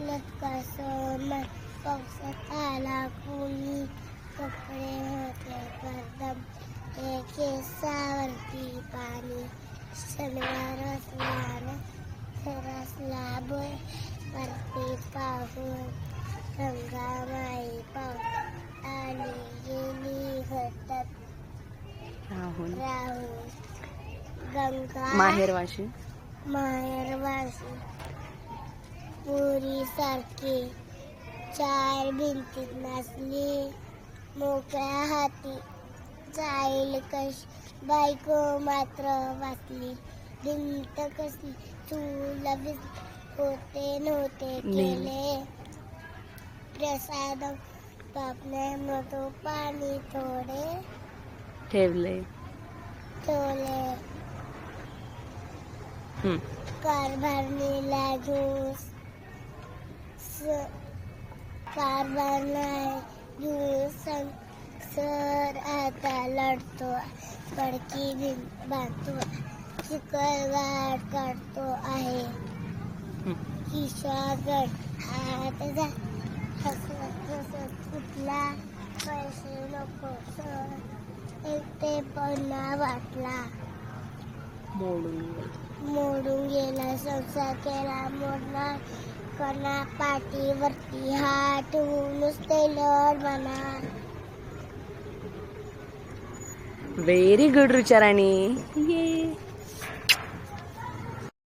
वाटलं कसं पावसात आला कुणी कपडे होते करदम हे केसावरती पाणी शनिवार असला सरसला बोय वरती पाहून गंगामाई पाव आणि गेली घटत राहुल. राहून गंगा. माहेर वाशी माहेर वाशी पुरी सारखी चार भिंतीत नसली मोकळ्या हाती जाईल कश बायको मात्र वाचली भिंत कसली चूल होते नव्हते केले. प्रसाद बापने मधो पाणी थोडे ठेवले. ठेवले. कारभारणीला ज्यूस ज्यूस सं- सर आता लढतो पडकी भिंत बांधतो चिखलगाड काढतो आहे. किशागड हात हसत हसत फुटला पैसे नको सर. एकटेपणा वाटला. मोडून. मोडून गेला संसार केला मोडला कणा पाठीवरती हात नुसते लढ म्हणा व्हेरी गुड रुचाराणी ये